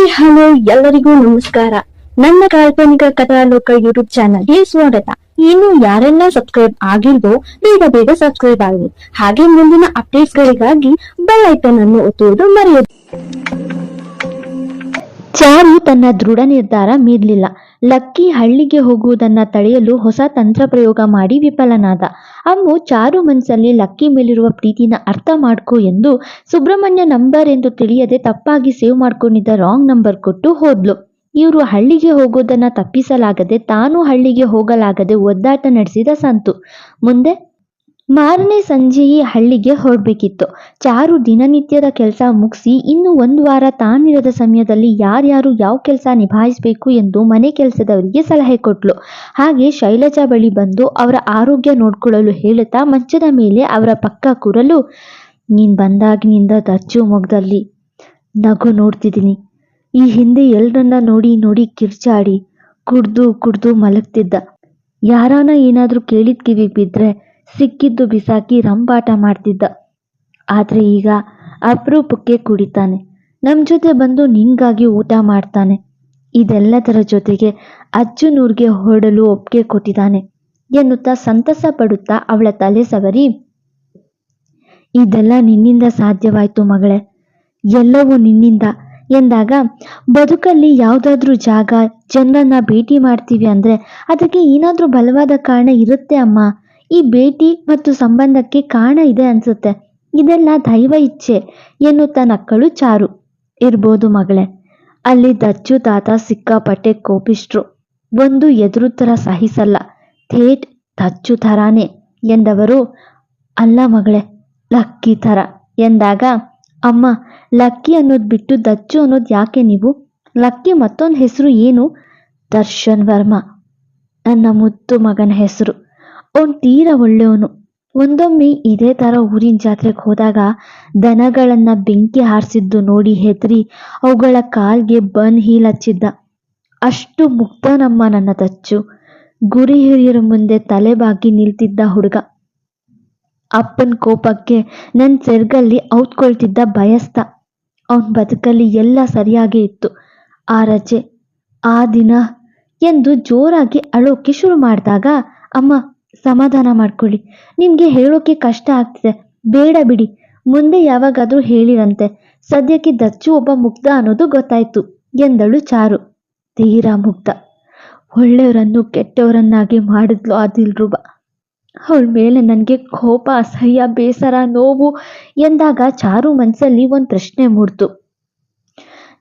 Hi, hello, ಎಲ್ಲರಿಗೂ ನಮಸ್ಕಾರ. ನನ್ನ ಕಾಲ್ಪನಿಕ ಕಥಾಲೋಕ ಯೂಟ್ಯೂಬ್ ಚಾನಲ್ಗೆ ಸ್ವಾಗತ. ಇನ್ನು ಯಾರೆಲ್ಲ ಸಬ್ಸ್ಕ್ರೈಬ್ ಆಗಿಲ್ವೋ, ಬೇಗ ಬೇಗ ಸಬ್ಸ್ಕ್ರೈಬ್ ಆಗಿ ಹಾಗೆ ಮುಂದಿನ ಅಪ್ಡೇಟ್ಸ್ ಗಳಿಗಾಗಿ ಬೆಲ್ ಐಕನ್ ಅನ್ನು ಒತ್ತುವುದು ಮರೆಯದು. ಚಾರು ತನ್ನ ದೃಢ ನಿರ್ಧಾರ ಮೀರ್ಲಿಲ್ಲ. ಲಕ್ಕಿ ಹಳ್ಳಿಗೆ ಹೋಗುವುದನ್ನ ತಡೆಯಲು ಹೊಸ ತಂತ್ರ ಪ್ರಯೋಗ ಮಾಡಿ ವಿಫಲನಾದ. ಅಮ್ಮು ಚಾರು ಮನಸ್ಸಲ್ಲಿ ಲಕ್ಕಿ ಮೇಲಿರುವ ಪ್ರೀತಿನ ಅರ್ಥ ಮಾಡ್ಕೋ ಎಂದು ಸುಬ್ರಹ್ಮಣ್ಯ ನಂಬರ್ ಎಂದು ತಿಳಿಯದೆ ತಪ್ಪಾಗಿ ಸೇವ್ ಮಾಡ್ಕೊಂಡಿದ್ದ ರಾಂಗ್ ನಂಬರ್ ಕೊಟ್ಟು ಹೋದ್ಲು. ಇವರು ಹಳ್ಳಿಗೆ ಹೋಗೋದನ್ನ ತಪ್ಪಿಸಲಾಗದೆ ತಾನು ಹಳ್ಳಿಗೆ ಹೋಗಲಾಗದೆ ಒದ್ದಾಟ ನಡೆಸಿದ ಸಂತು. ಮುಂದೆ ಮಾರನೇ ಸಂಜೆಯೇ ಹಳ್ಳಿಗೆ ಹೊರಡ್ಬೇಕಿತ್ತು. ಚಾರು ದಿನನಿತ್ಯದ ಕೆಲಸ ಮುಗಿಸಿ ಇನ್ನು ಒಂದು ವಾರ ತಾನಿರದ ಸಮಯದಲ್ಲಿ ಯಾರ್ಯಾರು ಯಾವ ಕೆಲಸ ನಿಭಾಯಿಸಬೇಕು ಎಂದು ಮನೆ ಕೆಲಸದವರಿಗೆ ಸಲಹೆ ಕೊಟ್ಲು. ಹಾಗೆ ಶೈಲಜಾ ಬಳಿ ಬಂದು ಅವರ ಆರೋಗ್ಯ ನೋಡ್ಕೊಳ್ಳಲು ಹೇಳುತ್ತಾ ಮಂಚದ ಮೇಲೆ ಅವರ ಪಕ್ಕ ಕೂರಲು, ನೀನು ಬಂದಾಗಿನಿಂದ ದಚ್ಚು ಮೊಗದಲ್ಲಿ. ನಗು ನೋಡ್ತಿದ್ದೀನಿ. ಈ ಹಿಂದೆ ಎಲ್ರನ್ನ ನೋಡಿ ನೋಡಿ ಕಿರ್ಚಾಡಿ, ಕುಡ್ದು ಕುಡ್ದು ಮಲಗ್ತಿದ್ದ. ಯಾರಾನ ಏನಾದರೂ ಕೇಳಿದ ಕಿವಿಗೆ ಬಿದ್ರೆ ಸಿಕ್ಕಿದ್ದು ಬಿಸಾಕಿ ರಂಬಾಟ ಮಾಡ್ತಿದ್ದ. ಆದ್ರೆ ಈಗ ಅಪರೂಪಕ್ಕೆ ಕುಡಿತಾನೆ. ನಮ್ ಜೊತೆ ಬಂದು ನಿಂಗಾಗಿ ಊಟ ಮಾಡ್ತಾನೆ. ಇದೆಲ್ಲದರ ಜೊತೆಗೆ ಅಜ್ಜನೂರ್ಗೆ ಹೊರಡಲು ಒಪ್ಪಿಗೆ ಕೊಟ್ಟಿದ್ದಾನೆ ಎನ್ನುತ್ತಾ ಸಂತಸ ಪಡುತ್ತಾ ಅವಳ ತಲೆ ಸವರಿ. ಇದೆಲ್ಲ ನಿನ್ನಿಂದ ಸಾಧ್ಯವಾಯ್ತು ಮಗಳೇ. ಎಲ್ಲವೂ ನಿನ್ನಿಂದ ಎಂದಾಗ ಬದುಕಲ್ಲಿ ಯಾವುದಾದ್ರೂ ಜಾಗ, ಜನರನ್ನ ಭೇಟಿ ಮಾಡ್ತೀವಿ ಅಂದ್ರೆ ಅದಕ್ಕೆ ಏನಾದ್ರೂ ಬಲವಾದ ಕಾರಣ ಇರುತ್ತೆ ಅಮ್ಮ. ಈ ಭೇಟಿ ಮತ್ತು ಸಂಬಂಧಕ್ಕೆ ಕಾರಣ ಇದೆ ಅನ್ಸುತ್ತೆ. ಇದೆಲ್ಲ ದೈವ ಇಚ್ಛೆ ಎನ್ನುತ್ತಾ ನಕ್ಕಳು ಚಾರು. ಇರ್ಬೋದು ಮಗಳೇ, ಅಲ್ಲಿ ದಚ್ಚು ತಾತ ಸಿಕ್ಕಾಪಟ್ಟೆ ಕೋಪಿಷ್ಟ್ರು. ಒಂದು ಎದುರುತ್ತರ ಸಹಿಸಲ್ಲ. ಥೇಟ್ ದಚ್ಚು ಥರಾನೇ ಎಂದವರು, ಅಲ್ಲ ಮಗಳೇ, ಲಕ್ಕಿ ಥರ ಎಂದಾಗ, ಅಮ್ಮ, ಲಕ್ಕಿ ಅನ್ನೋದು ಬಿಟ್ಟು ದಚ್ಚು ಅನ್ನೋದು ಯಾಕೆ ನೀವು? ಲಕ್ಕಿ ಮತ್ತೊಂದು ಹೆಸರು ಏನು? ದರ್ಶನ್ ವರ್ಮ. ನನ್ನ ಮುತ್ತು ಮಗನ ಹೆಸರು. ಅವನು ತೀರಾ ಒಳ್ಳೆಯವನು. ಒಂದೊಮ್ಮೆ ಇದೇ ಥರ ಊರಿನ ಜಾತ್ರೆಗೆ ಹೋದಾಗ ದನಗಳನ್ನ ಬೆಂಕಿ ಹಾರಿಸಿದ್ದು ನೋಡಿ ಹೆದರಿ ಅವುಗಳ ಕಾಲ್ಗೆ ಬನ್ ಹೀಲ್ ಹಚ್ಚಿದ್ದ. ಅಷ್ಟು ಮುಕ್ತನಮ್ಮ ನನ್ನ ತಚ್ಚು ಗುರಿ ಹಿರಿಯರ ಮುಂದೆ ತಲೆ ಬಾಗಿ ನಿಲ್ತಿದ್ದ ಹುಡುಗ. ಅಪ್ಪನ ಕೋಪಕ್ಕೆ ನನ್ನ ಸೆರ್ಗಲ್ಲಿ ಔತ್ಕೊಳ್ತಿದ್ದ ಬಯಸ್ತ. ಅವನ ಬದುಕಲ್ಲಿ ಎಲ್ಲ ಸರಿಯಾಗೇ ಇತ್ತು. ಆ ರಜೆ, ಆ ದಿನ ಎಂದು ಜೋರಾಗಿ ಅಳೋಕೆ ಶುರು ಮಾಡಿದಾಗ, ಅಮ್ಮ ಸಮಾಧಾನ ಮಾಡ್ಕೊಳ್ಳಿ. ನಿಮಗೆ ಹೇಳೋಕೆ ಕಷ್ಟ ಆಗ್ತಿದೆ. ಬೇಡ ಬಿಡಿ. ಮುಂದೆ ಯಾವಾಗಾದ್ರೂ ಹೇಳಿರಂತೆ. ಸದ್ಯಕ್ಕೆ ದಚ್ಚು ಒಬ್ಬ ಮುಗ್ಧ ಅನ್ನೋದು ಗೊತ್ತಾಯ್ತು ಎಂದಳು ಚಾರು. ತೀರಾ ಮುಗ್ಧ. ಒಳ್ಳೆಯವರನ್ನು ಕೆಟ್ಟವರನ್ನಾಗಿ ಮಾಡಿದ್ಲು ಆ ದಿಲ್ರುಬ. ಅವಳ ಮೇಲೆ ನನಗೆ ಕೋಪ, ಅಸಹ್ಯ, ಬೇಸರ, ನೋವು ಎಂದಾಗ ಚಾರು ಮನಸ್ಸಲ್ಲಿ ಒಂದು ಪ್ರಶ್ನೆ ಮೂಡ್ತು.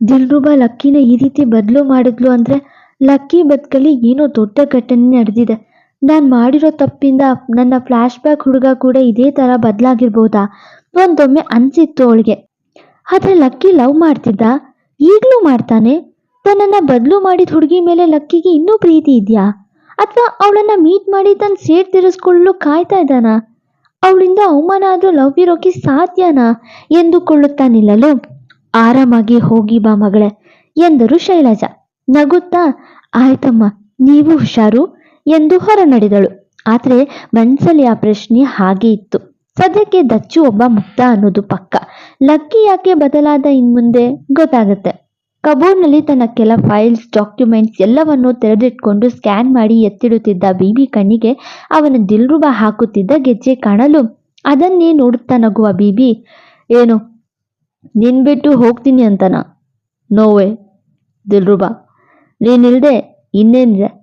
ದಿಲ್ರುಬ ಲಕ್ಕಿನ ಈ ರೀತಿ ಬದಲು ಮಾಡಿದ್ಲು ಅಂದ್ರೆ ಲಕ್ಕಿ ಬದುಕಲ್ಲಿ ಏನೋ ದೊಡ್ಡ ಘಟನೆ ನಡೆದಿದೆ. ನಾನು ಮಾಡಿರೋ ತಪ್ಪಿಂದ ನನ್ನ ಫ್ಲ್ಯಾಶ್ ಬ್ಯಾಕ್ ಹುಡುಗ ಕೂಡ ಇದೇ ಥರ ಬದಲಾಗಿರ್ಬೋದಾ? ಒಂದೊಮ್ಮೆ ಅನ್ಸಿತ್ತು ಅವಳಿಗೆ. ಆದರೆ ಲಕ್ಕಿ ಲವ್ ಮಾಡ್ತಿದ್ದ? ಈಗಲೂ ಮಾಡ್ತಾನೆ? ತನ್ನನ್ನ ಬದಲು ಮಾಡಿದ ಹುಡುಗಿ ಮೇಲೆ ಲಕ್ಕಿಗೆ ಇನ್ನೂ ಪ್ರೀತಿ ಇದೆಯಾ? ಅಥವಾ ಅವಳನ್ನ ಮೀಟ್ ಮಾಡಿ ತನ್ನ ಸೇರ್ ತೀರಿಸ್ಕೊಳ್ಳಲು ಕಾಯ್ತಾ ಇದ್ದಾನ? ಅವಳಿಂದ ಅವಮಾನ ಆದರೂ ಲವ್ ಇರೋಕೆ ಸಾಧ್ಯನಾ? ಎಂದುಕೊಳ್ಳುತ್ತಾ ನಿಲ್ಲಲು ಆರಾಮಾಗಿ ಹೋಗಿ ಬಾ ಮಗಳೇ, ಎಂದರು ಶೈಲಜಾ. ನಗುತ್ತಾ, ಆಯ್ತಮ್ಮ, ನೀವು ಹುಷಾರು? ಎಂದು ಹೊರ ನಡೆದಳು ಆದ್ರೆ ಮನ್ಸಲ್ಲಿ ಆ ಪ್ರಶ್ನೆ ಹಾಗೆ ಇತ್ತು. ಸದ್ಯಕ್ಕೆ ದಚ್ಚು ಒಬ್ಬ ಮುಕ್ತ ಅನ್ನೋದು ಪಕ್ಕ. ಲಕ್ಕಿ ಯಾಕೆ ಬದಲಾದ ಇನ್ಮುಂದೆ? ಗೊತ್ತಾಗುತ್ತೆ. ಕಬೋರ್ಡ್ನಲ್ಲಿ ತನ್ನ ಕೆಲ ಫೈಲ್ಸ್, ಡಾಕ್ಯುಮೆಂಟ್ಸ್ ಎಲ್ಲವನ್ನೂ ತೆರೆದಿಟ್ಕೊಂಡು ಸ್ಕ್ಯಾನ್ ಮಾಡಿ ಎತ್ತಿಡುತ್ತಿದ್ದ ಬೀಬಿ ಕಣ್ಣಿಗೆ ಅವನ ದಿಲ್ರುಬ ಹಾಕುತ್ತಿದ್ದ ಗೆಜ್ಜೆ ಕಾಣಲು ಅದನ್ನೇ ನೋಡುತ್ತಾ ನಗುವ ಬಿಬಿ, ಏನು? ನಿನ್ ಬಿಟ್ಟು ಹೋಗ್ತೀನಿ ಅಂತನ? ನೋವೆ ದಿಲ್ರುಬ. ನೀನಿಲ್ದೆ ಇನ್ನೇನಿದೆ?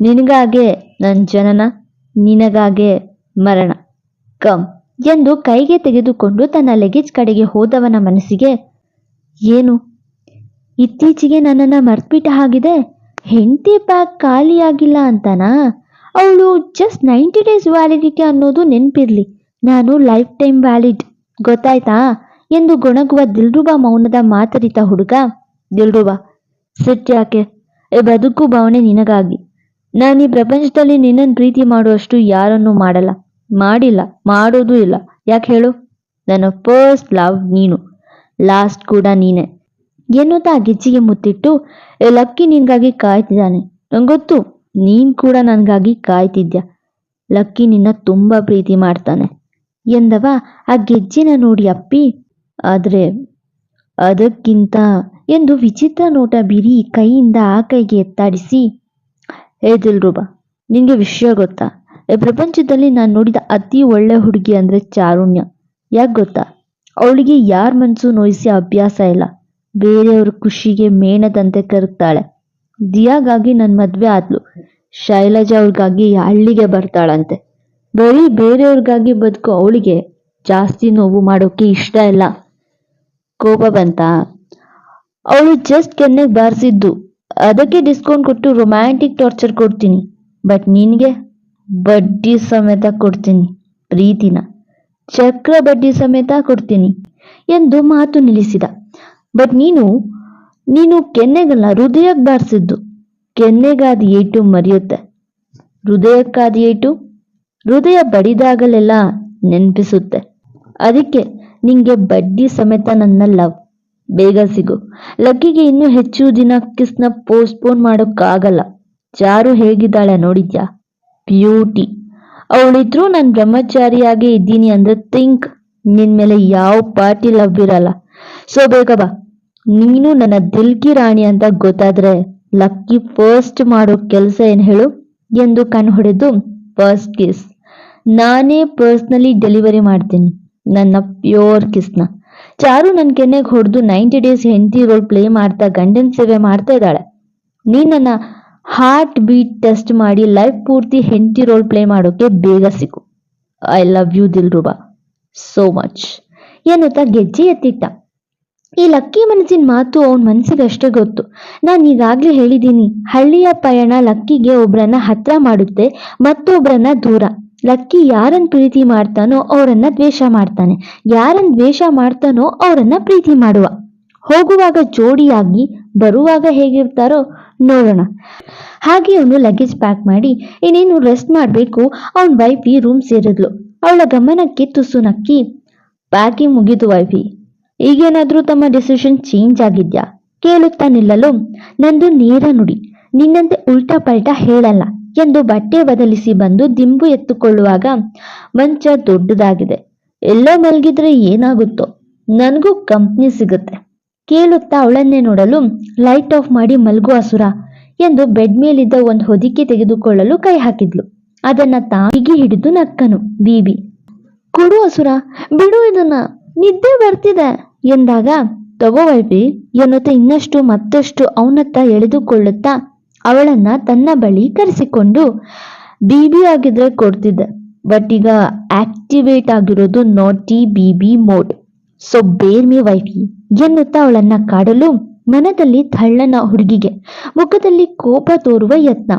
ನಿನಗಾಗೆ ನನ್ನ ಜನನ, ನಿನಗಾಗೆ ಮರಣ. ಕಮ್ ಎಂದು ಕೈಗೆ ತೆಗೆದುಕೊಂಡು ತನ್ನ ಲಗೇಜ್ ಕಡೆಗೆ ಹೋದವನ ಮನಸ್ಸಿಗೆ, ಏನು? ಇತ್ತೀಚೆಗೆ ನನ್ನನ್ನು ಮರ್ತ್ಬಿಟ್ಟ ಹಾಗಿದೆ ಹೆಂಡತಿ ಬ್ಯಾಗ್ ಖಾಲಿಯಾಗಿಲ್ಲ ಅಂತನಾ? ಅವಳು ಜಸ್ಟ್ ನೈಂಟಿ ಡೇಸ್ ವ್ಯಾಲಿಡಿಟಿ ಅನ್ನೋದು ನೆನಪಿರಲಿ. ನಾನು ಲೈಫ್ ಟೈಮ್ ವ್ಯಾಲಿಡ್ ಗೊತ್ತಾಯ್ತಾ? ಎಂದು ಗೊಣಗುವ ದಿಲ್ರುಬಾ ಮೌನದ ಮಾತರಿತ ಹುಡುಗ, ದಿಲ್ರುಬಾ ಸಿಟ್ಟು ಯಾಕೆ ಬದುಕು ಭಾವನೆ ನಿನಗಾಗಿ. ನಾನು ಈ ಪ್ರಪಂಚದಲ್ಲಿ ನಿನ್ನನ್ನು ಪ್ರೀತಿ ಮಾಡುವಷ್ಟು ಯಾರನ್ನೂ ಮಾಡಲ್ಲ. ಮಾಡಿಲ್ಲ, ಮಾಡೋದು ಇಲ್ಲ. ಯಾಕೆ ಹೇಳು? ನನ್ನ ಫಸ್ಟ್ ಲವ್ ನೀನು. ಲಾಸ್ಟ್ ಕೂಡ ನೀನೆ. ಎನ್ನುತ್ತಾ ಗೆಜ್ಜಿಗೆ ಮುತ್ತಿಟ್ಟು, "ಏ, ಲಕ್ಕಿ ನಿನ್ಗಾಗಿ ಕಾಯ್ತಿದ್ದಾನೆ. ನಂಗೊತ್ತು ಗೊತ್ತು, ನೀನ್ ಕೂಡ ನನಗಾಗಿ ಕಾಯ್ತಿದ್ಯಾ. ಲಕ್ಕಿ ನಿನ್ನ ತುಂಬ ಪ್ರೀತಿ ಮಾಡ್ತಾನೆ. ಎಂದವ ಆ ಗೆಜ್ಜಿನ ನೋಡಿ ಅಪ್ಪಿ. ಆದ್ರೆ ಅದಕ್ಕಿಂತ, ಎಂದು ವಿಚಿತ್ರ ನೋಟ ಬಿರಿ ಕೈಯಿಂದ ಆ ಕೈಗೆ ಎತ್ತಾಡಿಸಿ ಏ ದಿಲ್ರುಬಾ ನಿಂಗೆ ವಿಷಯ ಗೊತ್ತಾ? ಈ ಪ್ರಪಂಚದಲ್ಲಿ ನಾನು ನೋಡಿದ ಅತಿ ಒಳ್ಳೆ ಹುಡುಗಿ ಅಂದ್ರೆ ಚಾರುಣ್ಯ. ಯಾಕೆ ಗೊತ್ತಾ? ಅವಳಿಗೆ ಯಾರ ಮನಸ್ಸು ನೋಯಿಸಿ ಅಭ್ಯಾಸ ಇಲ್ಲ. ಬೇರೆಯವ್ರ ಖುಷಿಗೆ ಮೇಣದಂತೆ ಕರಗ್ತಾಳೆ ದಿಯಾಗಾಗಿ ನನ್ನ ಮದುವೆ ಆದ್ಲು. ಶೈಲಜಾ ಅವ್ರಿಗಾಗಿ ಹಳ್ಳಿಗೆ ಬರ್ತಾಳಂತೆ. ಬರೀ ಬೇರೆಯವ್ರಿಗಾಗಿ ಬದುಕು ಅವಳಿಗೆ ಜಾಸ್ತಿ ನೋವು ಮಾಡೋಕೆ ಇಷ್ಟ ಇಲ್ಲ. ಕೋಪ ಬಂತಾ? ಅವಳು ಜಸ್ಟ್ ಕೆನ್ನೆಗೆ ಬಾರಿಸಿದ್ದು. ಅದಕ್ಕೆ ಡಿಸ್ಕೌಂಟ್ ಕೊಟ್ಟು ರೊಮ್ಯಾಂಟಿಕ್ ಟಾರ್ಚರ್ ಕೊಡ್ತೀನಿ. ಬಟ್ ನಿನಗೆ ಬಡ್ಡಿ ಸಮೇತ ಕೊಡ್ತೀನಿ, ಪ್ರೀತಿನ. ಚಕ್ರ ಬಡ್ಡಿ ಸಮೇತ ಕೊಡ್ತೀನಿ ಎಂದು ಮಾತು ನಿಲ್ಲಿಸಿದ. ಬಟ್ ನೀನು ನೀನು ಕೆನ್ನೆಗಲ್ಲ ಹೃದಯಕ್ಕೆ ಬಾರಿಸಿದ್ದು. ಕೆನ್ನೆಗಾದ ಏಟು ಮರೆಯುತ್ತೆ. ಹೃದಯಕ್ಕಾದ ಏಟು, ಹೃದಯ ಬಡಿದಾಗಲೆಲ್ಲ ನೆನಪಿಸುತ್ತೆ. ಅದಕ್ಕೆ ನಿಂಗೆ ಬಡ್ಡಿ ಸಮೇತ ನನ್ನ ಲವ್ ಬೇಗ ಸಿಗು. ಲಕ್ಕಿಗೆ ಇನ್ನೂ ಹೆಚ್ಚು ದಿನ ಕಿಸ್ನ ಪೋಸ್ಟ್ಪೋನ್ ಮಾಡೋಕ್ಕಾಗಲ್ಲ. ಚಾರು ಹೇಗಿದ್ದಾಳೆ ನೋಡಿದ್ಯಾ? ಬ್ಯೂಟಿ. ಅವಳಿದ್ರು ನಾನು ಬ್ರಹ್ಮಚಾರಿಯಾಗಿ ಇದ್ದೀನಿ ಅಂದ್ರೆ ಥಿಂಕ್, ನಿನ್ ಮೇಲೆ ಯಾವ ಪಾರ್ಟಿ ಲವ್ ಇರಲ್ಲ. ಸೊ ಬೇಗ ಬಾ. ನೀನು ನನ್ನ ದಿಲ್ಕಿ ರಾಣಿ ಅಂತ ಗೊತ್ತಾದ್ರೆ ಲಕ್ಕಿ ಫಸ್ಟ್ ಮಾಡೋ ಕೆಲಸ ಏನು ಹೇಳು? ಎಂದು ಕಣ್ಣು ಹೊಡೆದು ಫಸ್ಟ್ ಕಿಸ್. ನಾನೇ ಪರ್ಸ್ನಲಿ ಡೆಲಿವರಿ ಮಾಡ್ತೀನಿ. ನನ್ನ ಪ್ಯೂರ್ ಕಿಸ್ನ. ಚಾರು ನನ್ನ ಕೆನ್ನೆಗೆ ಹೊಡೆದು ನೈಂಟಿ ಡೇಸ್ ಹೆಂಡತಿ ರೋಲ್ ಪ್ಲೇ ಮಾಡ್ತಾ ಗಂಡನ ಸೇವೆ ಮಾಡ್ತಾ ಇದ್ದಾಳೆ. ನೀ ನನ್ನ ಹಾರ್ಟ್ ಬೀಟ್ ಟೆಸ್ಟ್ ಮಾಡಿ ಲೈಫ್ ಪೂರ್ತಿ ಹೆಂಡತಿ ರೋಲ್ ಪ್ಲೇ ಮಾಡೋಕೆ ಬೇಗ ಸಿಕ್ಕು I love you Dilruba, so much, ಎನ್ನುತ್ತಾ ಗೆಜ್ಜೆ ಎತ್ತಿಟ್ಟ. ಈ ಲಕ್ಕಿ ಮನಸ್ಸಿನ ಮಾತು ಅವನ ಮನಸ್ಸಿಗೆ ಅಷ್ಟೇ ಗೊತ್ತು. ನಾನು ಈಗಾಗಲೇ ಹೇಳಿದ್ದೀನಿ, ಹಳ್ಳಿಯ ಪಯಣ ಲಕ್ಕಿಗೆ ಒಬ್ರನ್ನ ಹತ್ರ ಮಾಡುತ್ತೆ, ಮತ್ತೊಬ್ರನ್ನ ದೂರ. ಲಕ್ಕಿ ಯಾರನ್ನ ಪ್ರೀತಿ ಮಾಡ್ತಾನೋ ಅವರನ್ನ ದ್ವೇಷ ಮಾಡ್ತಾನೆ. ಯಾರನ್ನ ದ್ವೇಷ ಮಾಡ್ತಾನೋ ಅವರನ್ನ ಪ್ರೀತಿ ಮಾಡುವ. ಹೋಗುವಾಗ ಜೋಡಿಯಾಗಿ ಬರುವಾಗ ಹೇಗಿರ್ತಾರೋ ನೋಡೋಣ. ಹಾಗೆ ಅವನು ಲಗೇಜ್ ಪ್ಯಾಕ್ ಮಾಡಿ ಇನ್ನೇನು ರೆಸ್ಟ್ ಮಾಡಬೇಕು, ಅವನ ವೈಫಿ ರೂಮ್ ಸೇರಿದ್ಲು. ಅವಳ ಗಮನಕ್ಕೆ ತುಸು ನಕ್ಕಿ ಪ್ಯಾಕಿಂಗ್ ಮುಗಿದು ವೈಫಿ ಈಗೇನಾದರೂ ತಮ್ಮ ಡಿಸಿಷನ್ ಚೇಂಜ್ ಆಗಿದ್ಯಾ? ಕೇಳುತ್ತಾ ನಿಲ್ಲಲು ನಂದು ನೇರ ನುಡಿ. ನಿನ್ನಂತೆ ಉಲ್ಟಾ ಪಲ್ಟಾ ಹೇಳಲ್ಲ. ಎಂದು ಬಟ್ಟೆ ಬದಲಿಸಿ ಬಂದು ದಿಂಬು ಎತ್ತುಕೊಳ್ಳುವಾಗ ಮಂಚ ದೊಡ್ಡದಾಗಿದೆ. ಎಲ್ಲೋ ಮಲಗಿದ್ರೆ ಏನಾಗುತ್ತೋ? ನನಗೂ ಕಂಪ್ನಿ ಸಿಗುತ್ತೆ. ಕೇಳುತ್ತಾ ಅವಳನ್ನೇ ನೋಡಲು ಲೈಟ್ ಆಫ್ ಮಾಡಿ ಮಲಗು ಅಸುರ ಎಂದು ಬೆಡ್ ಮೇಲಿದ್ದ ಒಂದು ಹೊದಿಕೆ ತೆಗೆದುಕೊಳ್ಳಲು ಕೈ ಹಾಕಿದ್ಲು. ಅದನ್ನ ತಾಯಿಗೆ ಹಿಡಿದು ನಕ್ಕನು ಬೀಬಿ. ಕೊಡು ಅಸುರ, ಬಿಡು ಇದನ್ನ, ನಿದ್ದೆ ಬರ್ತಿದೆ ಎಂದಾಗ ತಗೋವಲ್ಬಿ ಎನ್ನುತ್ತ ಇನ್ನಷ್ಟು ಮತ್ತಷ್ಟು ಅವನತ್ತ ಎಳೆದುಕೊಳ್ಳುತ್ತಾ ಅವಳನ್ನ ತನ್ನ ಬಳಿ ಕರೆಸಿಕೊಂಡು ಬಿಬಿ ಆಗಿದ್ರೆ ಕೊಡ್ತಿದ್ದೆ ಬಟ್ ಈಗ ಆಕ್ಟಿವೇಟ್ ಆಗಿರೋದು naughty BB mode so bear me wifey ಎನ್ನುತ್ತಾ ಅವಳನ್ನ ಕಾಡಲು ಮನದಲ್ಲಿ ತಳ್ಳನ ಹುಡುಗಿಗೆ. ಮುಖದಲ್ಲಿ ಕೋಪ ತೋರುವ ಯತ್ನ.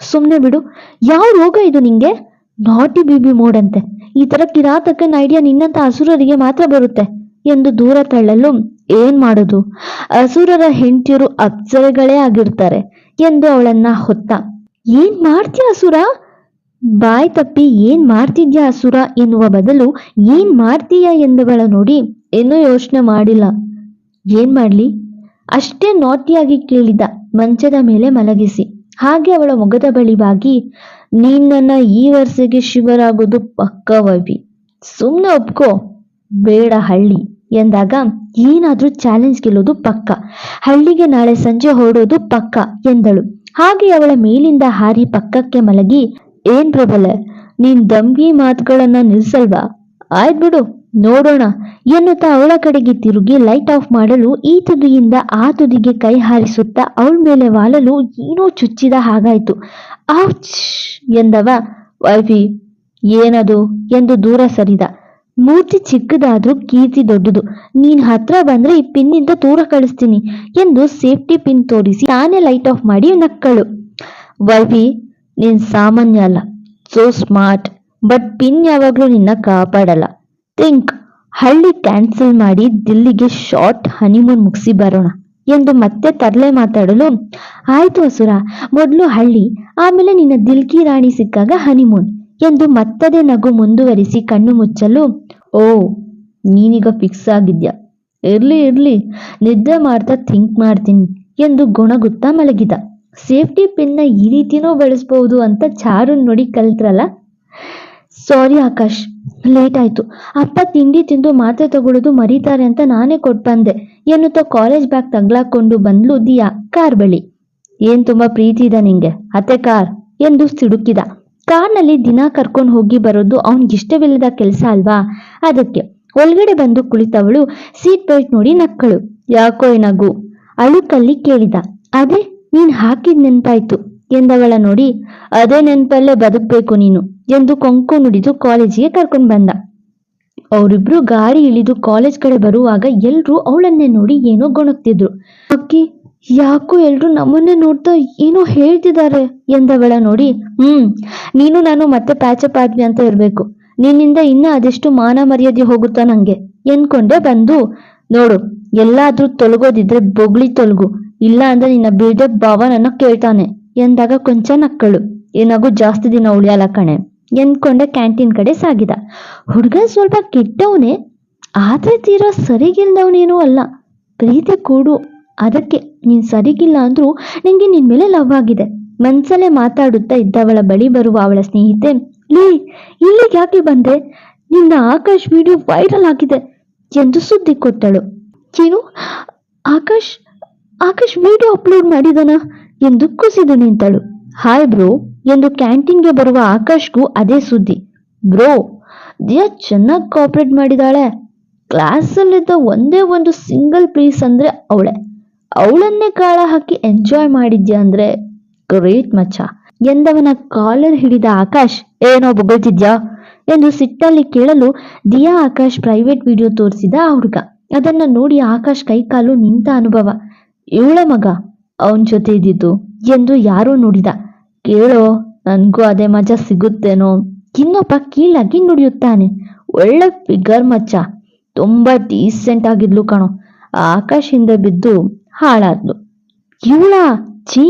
ಸುಮ್ನೆ ಬಿಡು, ಯಾವ ರೋಗ ಇದು ನಿಂಗೆ? ನಾಟಿ ಬಿಬಿ ಮೋಡ್ ಅಂತೆ. ಈ ತರ ಕಿರಾತಕನ ಐಡಿಯಾ ನಿನ್ನಂತ ಅಸುರರಿಗೆ ಮಾತ್ರ ಬರುತ್ತೆ. ಎಂದು ದೂರ ತಳ್ಳಲು ಏನ್ ಮಾಡೋದು? ಅಸುರರ ಹೆಂಡತಿಯರು ಅಪ್ಸರೆಗಳೇ ಆಗಿರ್ತಾರೆ ಎಂದು ಅವಳನ್ನ ಹೊತ್ತ. ಏನ್ ಮಾಡ್ತೀಯ ಅಸುರ? ಬಾಯ್ ತಪ್ಪಿ ಏನ್ ಮಾಡ್ತಿದ್ಯಾ ಅಸುರ ಎನ್ನುವ ಬದಲು ಏನ್ ಮಾಡ್ತೀಯ ಎಂದವಳ ನೋಡಿ ಏನೂ ಯೋಚನೆ ಮಾಡಿಲ್ಲ. ಏನ್ ಮಾಡ್ಲಿ? ಅಷ್ಟೇ ನಾಟಿಯಾಗಿ ಕೇಳಿದ ಮಂಚದ ಮೇಲೆ ಮಲಗಿಸಿ. ಹಾಗೆ ಅವಳ ಮೊಗದ ಬಳಿ ಬಾಗಿ, ನೀನನ್ನ ಈ ವರ್ಷಗೆ ಶಿವರಾಗೋದು ಪಕ್ಕವಾಗಿ ಸುಮ್ಮನೆ ಒಪ್ಕೋ, ಬೇಡ ಹಳ್ಳಿ. ಎಂದಾಗ ಏನಾದ್ರೂ ಚಾಲೆಂಜ್ ಗೆಲ್ಲೋದು ಪಕ್ಕ. ಹಳ್ಳಿಗೆ ನಾಳೆ ಸಂಜೆ ಹೊರಡೋದು ಪಕ್ಕ ಎಂದಳು. ಹಾಗೆ ಅವಳ ಮೇಲಿಂದ ಹಾರಿ ಪಕ್ಕಕ್ಕೆ ಮಲಗಿ, ಏನ್ ಪ್ರಬಲ, ನೀನ್ ದಂಬಿ ಮಾತುಗಳನ್ನ ನಿಲ್ಸಲ್ವಾ? ಆಯ್ತ್ ಬಿಡು, ನೋಡೋಣ ಎನ್ನುತ್ತಾ ಅವಳ ಕಡೆಗೆ ತಿರುಗಿ ಲೈಟ್ ಆಫ್ ಮಾಡಲು ಈ ತುದಿಯಿಂದ ಆ ತುದಿಗೆ ಕೈ ಹಾರಿಸುತ್ತಾ ಅವಳ ಮೇಲೆ ವಾಲಲು ಏನೋ ಚುಚ್ಚಿದ ಹಾಗಾಯ್ತು. ಆಚ್ ಎಂದವ. ವೈಫಿ, ಏನದು? ಎಂದು ದೂರ ಸರಿದ. ಮೂರ್ತಿ ಚಿಕ್ಕದಾದ್ರೂ ಕೀರ್ತಿ ದೊಡ್ಡದು. ನೀನ್ ಹತ್ರ ಬಂದ್ರೆ ಈ ಪಿನ್ನಿಂದ ದೂರ ಕಳಿಸ್ತೀನಿ ಎಂದು ಸೇಫ್ಟಿ ಪಿನ್ ತೋರಿಸಿ ತಾನೇ ಲೈಟ್ ಆಫ್ ಮಾಡಿ ನಕ್ಕಳು. ವೈಫಿ, ನೀನ್ ಸಾಮಾನ್ಯ ಅಲ್ಲ ಸೋ ಸ್ಮಾರ್ಟ್ ಬಟ್ ಪಿನ್ ಯಾವಾಗ್ಲೂ ನಿನ್ನ ಕಾಪಾಡಲ್ಲ. ಥಿಂಕ್ ಹಳ್ಳಿ ಕ್ಯಾನ್ಸಲ್ ಮಾಡಿ ದಿಲ್ಲಿಗೆ ಶಾರ್ಟ್ ಹನಿಮೂನ್ ಮುಗಿಸಿ ಬರೋಣ ಎಂದು ಮತ್ತೆ ತರಲೆ ಮಾತಾಡಲು. ಆಯ್ತು ಹಸುರ ಮೊದಲು ಹಳ್ಳಿ, ಆಮೇಲೆ ನಿನ್ನ ದಿಲ್ಕಿ ರಾಣಿ ಸಿಕ್ಕಾಗ ಹನಿಮೂನ್ ಎಂದು ಮತ್ತದೆ ನಗು ಮುಂದುವರಿಸಿ ಕಣ್ಣು ಮುಚ್ಚಲು, ಓ, ನೀನೀಗ ಫಿಕ್ಸ್ ಆಗಿದ್ಯಾ? ಇರ್ಲಿ ಇರ್ಲಿ ನಿದ್ದೆ ಮಾಡ್ತಾ ಥಿಂಕ್ ಮಾಡ್ತೀನಿ ಎಂದು ಗುಣಗುತ್ತಾ ಮಲಗಿದ. ಸೇಫ್ಟಿ ಪಿನ್ನ ಈ ರೀತಿನೂ ಬಳಸ್ಬಹುದು ಅಂತ ಚಾರು ನೋಡಿ ಕಲ್ತ್ರಲ್ಲ? ಸಾರಿ ಆಕಾಶ್ ಲೇಟ್ ಆಯ್ತು. ಅಪ್ಪ ತಿಂಡಿ ತಿಂದು ಮಾತ್ರೆ ತಗೊಳ್ಳೋದು ಮರೀತಾರೆ ಅಂತ ನಾನೇ ಕೊಟ್ ಬಂದೆ ಎನ್ನುತ್ತಾ ಕಾಲೇಜ್ ಬ್ಯಾಗ್ ತಗ್ಲಾಕೊಂಡು ಬಂದ್ಲು ದಿಯಾ, ಕಾರ್ ಬಳಿ. ಏನ್ ತುಂಬಾ ಪ್ರೀತಿ ಇದೆ ನಿಂಗೆ, ಅತ್ತೆ ಕಾರ್, ಎಂದು ಸಿಡುಕಿದ. ಕಾರ್ನಲ್ಲಿ ದಿನ ಕರ್ಕೊಂಡು ಹೋಗಿ ಬರೋದು ಅವನಿಗಿಷ್ಟವಿಲ್ಲದ ಕೆಲಸ ಅಲ್ವಾ? ಅದಕ್ಕೆ ಒಳಗಡೆ ಬಂದು ಕುಳಿತವಳು ಸೀಟ್ ಬೆಲ್ಟ್ ನೋಡಿ ನಕ್ಕಳು. ಯಾಕೋ ನಗು? ಅಳುಕಲ್ಲಿ ಕೇಳಿದ. ಅದೇ, ನೀನ್ ಹಾಕಿದ್ ನೆನ್ಪಾಯ್ತು ಎಂದವಳ ನೋಡಿ. ಅದೇ ನೆನ್ಪಲ್ಲೇ ಬದುಕ್ಬೇಕು ನೀನು ಎಂದು ಕೊಂಕು ನುಡಿದು ಕಾಲೇಜಿಗೆ ಕರ್ಕೊಂಡು ಬಂದ. ಅವರಿಬ್ರು ಗಾಡಿ ಇಳಿದು ಕಾಲೇಜ್ ಕಡೆ ಬರುವಾಗ ಎಲ್ಲರೂ ಅವಳನ್ನೇ ನೋಡಿ ಏನೋ ಗೊಣಕ್ತಿದ್ರು ಅಕ್ಕಿ ಯಾಕೋ ಎಲ್ರು ನಮ್ಮನ್ನೇ ನೋಡ್ತಾ ಏನೋ ಹೇಳ್ತಿದ್ದಾರೆ ಎಂದವಳ ನೋಡಿ. ಹ್ಮ್, ನೀನು ನಾನು ಮತ್ತೆ ಪ್ಯಾಚಪ್ ಆದ್ವಿ ಅಂತ ಇರ್ಬೇಕು. ನಿನ್ನಿಂದ ಇನ್ನ ಅದೆಷ್ಟು ಮಾನ ಮರ್ಯಾದೆ ಹೋಗುತ್ತಾ ನಂಗೆ ಎನ್ಕೊಂಡೆ ಬಂದು ನೋಡು, ಎಲ್ಲಾದ್ರೂ ತೊಲಗೋದಿದ್ರೆ ಬೊಗ್ಳಿ ತೊಲಗು, ಇಲ್ಲ ಅಂದ್ರೆ ನಿನ್ನ ಬೀಳ್ದೆ ಭಾವ ನನ್ನ ಕೇಳ್ತಾನೆ ಎಂದಾಗ ಕೊಂಚ ನಕ್ಕಳು. ಏನಾಗೂ ಜಾಸ್ತಿ ದಿನ ಉಳಿಯಲ್ಲ ಕಣೆ ಎಂದ್ಕೊಂಡೆ ಕ್ಯಾಂಟೀನ್ ಕಡೆ ಸಾಗಿದ. ಹುಡುಗ ಸ್ವಲ್ಪ ಕೆಟ್ಟವನೇ, ಆದ್ರೆ ತೀರಾ ಸರಿಗಿಲ್ದವನೇನೂ ಅಲ್ಲ. ಪ್ರೀತಿ ಕೂಡು, ಅದಕ್ಕೆ ನೀನ್ ಸರಿಗಿಲ್ಲ ಅಂದ್ರೂ ನಿಂಗೆ ನಿನ್ ಮೇಲೆ ಲವ್ ಆಗಿದೆ. ಮನ್ಸಲ್ಲೇ ಮಾತಾಡುತ್ತಾ ಇದ್ದವಳ ಬಳಿ ಬರುವ ಅವಳ ಸ್ನೇಹಿತೆ, ಲೇ, ಇಲ್ಲಿಗೆ ಯಾಕೆ ಬಂದೆ? ನಿನ್ನ ಆಕಾಶ್ ವಿಡಿಯೋ ವೈರಲ್ ಆಗಿದೆ ಎಂದು ಸುದ್ದಿ ಕೊಟ್ಟಳು. ಏನು ಆಕಾಶ್ ಆಕಾಶ್ ವಿಡಿಯೋ ಅಪ್ಲೋಡ್ ಮಾಡಿದನ ಎಂದು ಕುಸಿದು ನಿಂತಳು. ಹಾಯ್ ಬ್ರೋ ಎಂದು ಕ್ಯಾಂಟೀನ್ಗೆ ಬರುವ ಆಕಾಶ್ಗೂ ಅದೇ ಸುದ್ದಿ. ಬ್ರೋ ದಿಯಾ ಚೆನ್ನಾಗಿ ಕೋಆಪರೇಟ್ ಮಾಡಿದಾಳೆ. ಕ್ಲಾಸಲ್ಲಿದ್ದ ಒಂದೇ ಒಂದು ಸಿಂಗಲ್ ಪೀಸ್ ಅಂದ್ರೆ ಅವಳೆ. ಅವಳನ್ನೇ ಕಾಳ ಹಾಕಿ ಎಂಜಾಯ್ ಮಾಡಿದ್ಯಾ ಅಂದ್ರೆ ಗ್ರೇಟ್ ಮಚ್ಚ. ಎಂದವನ ಕಾಲರ್ ಹಿಡಿದ ಆಕಾಶ್, ಏನೋ ಬೊಗಳ್ತಿದ್ಯಾ? ಎಂದು ಸಿಟ್ಟಲ್ಲಿ ಕೇಳಲು ದಿಯಾ ಆಕಾಶ್ ಪ್ರೈವೇಟ್ ವಿಡಿಯೋ ತೋರಿಸಿದ ಆ ಹುಡುಗ. ಅದನ್ನ ನೋಡಿ ಆಕಾಶ್ ಕೈಕಾಲು ನಿಂತ ಅನುಭವ. ಇವಳ ಮಗ ಅವನ ಜೊತೆ ಇದ್ದಿದ್ದು ಎಂದು ಯಾರೋ ನೋಡಿದ. ಕೇಳೋ, ನನ್ಗೂ ಅದೇ ಮಜಾ ಸಿಗುತ್ತೇನೋ. ಇನ್ನೊಬ್ಬ ಕೀಳಾಗಿ ನುಡಿಯುತ್ತಾನೆ. ಒಳ್ಳೆ ಫಿಗರ್ ಮಚ್ಚ. ತುಂಬಾ ಡೀಸೆಂಟ್ ಆಗಿದ್ಲು ಕಣೋ. ಆಕಾಶ್ ಹಿಂದೆ ಬಿದ್ದು ಹಾಳಾದ್ಲು. ಇವಳ? ಛೀ,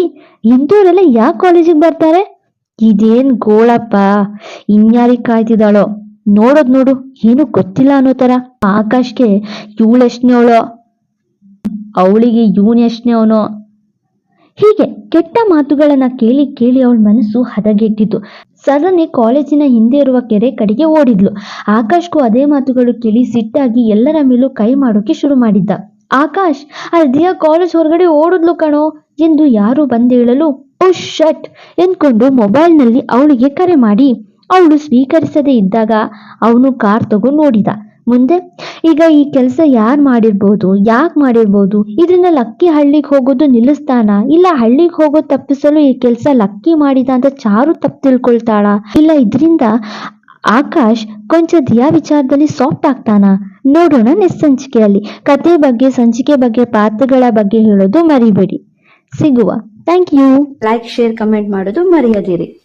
ಇಂಥವರೆಲ್ಲ ಯಾವ ಕಾಲೇಜಿಗೆ ಬರ್ತಾರೆ? ಇದೇನ್ ಗೋಳಪ್ಪ? ಇನ್ಯಾರಿ ಕಾಯ್ತಿದ್ದಾಳೋ? ನೋಡೋದ್ ನೋಡು, ಏನು ಗೊತ್ತಿಲ್ಲ ಅನ್ನೋ ತರ ಆಕಾಶ್ಗೆ ಇವಳೆಷ್ಟನೇ ಅವಳೋ? ಅವಳಿಗೆ ಇವನ್ ಎಷ್ಟನೇ ಅವನೋ? ಹೀಗೆ ಕೆಟ್ಟ ಮಾತುಗಳನ್ನ ಕೇಳಿ ಕೇಳಿ ಅವಳ ಮನಸ್ಸು ಹದಗೆಟ್ಟಿತು ಸಡನ್ನೇ ಕಾಲೇಜಿನ ಹಿಂದೆ ಇರುವ ಕೆರೆ ಕಡೆಗೆ ಓಡಿದ್ಲು. ಆಕಾಶ್ಗೂ ಅದೇ ಮಾತುಗಳು ಕೇಳಿ ಸಿಟ್ಟಾಗಿ ಎಲ್ಲರ ಮೇಲೂ ಕೈ ಮಾಡೋಕೆ ಶುರು ಮಾಡಿದ್ದ. ಆಕಾಶ್, ಅರ್ಧಿಯ ಕಾಲೇಜ್ ಹೊರಗಡೆ ಓಡಿದ್ಲು ಕಣೋ. ಎಂದು ಯಾರು ಬಂದೇಳಲು ಓ ಶಟ್ ಎಂದ್ಕೊಂಡು ಮೊಬೈಲ್ನಲ್ಲಿ ಅವಳಿಗೆ ಕರೆ ಮಾಡಿ. ಅವಳು ಸ್ವೀಕರಿಸದೆ ಇದ್ದಾಗ ಅವನು ಕಾರ್ ತಗೊಂಡು ನೋಡಿದ. ಮುಂದೆ, ಈಗ ಈ ಕೆಲಸ ಯಾರು ಮಾಡಿರ್ಬೋದು? ಯಾಕೆ ಮಾಡಿರ್ಬೋದು? ಇದನ್ನ ಲಕ್ಕಿ ಹಳ್ಳಿಗೆ ಹೋಗೋದು ನಿಲ್ಲಿಸ್ತಾನ? ಇಲ್ಲ ಹಳ್ಳಿಗೆ ಹೋಗೋದು ತಪ್ಪಿಸಲು ಈ ಕೆಲಸ ಲಕ್ಕಿ ಮಾಡಿದ ಅಂತ ಚಾರು ತಪ್ಪು ತಿಳ್ಕೊಳ್ತಾಳ? ಇಲ್ಲ ಇದರಿಂದ ಆಕಾಶ್ ಕೊಂಚ ದಿಯಾ ವಿಚಾರದಲ್ಲಿ ಸಾಫ್ಟ್ ಆಗ್ತಾನ? ನೋಡೋಣ ನೆಕ್ಸ್ಟ್ ಸಂಚಿಕೆಯಲ್ಲಿ. ಕತೆ ಬಗ್ಗೆ, ಸಂಚಿಕೆ ಬಗ್ಗೆ, ಪಾತ್ರಗಳ ಬಗ್ಗೆ ಹೇಳೋದು ಮರಿಬೇಡಿ. ಸಿಗುವ. Thank you like share comment ಮಾಡೋದು ಮರೆಯದಿರಿ.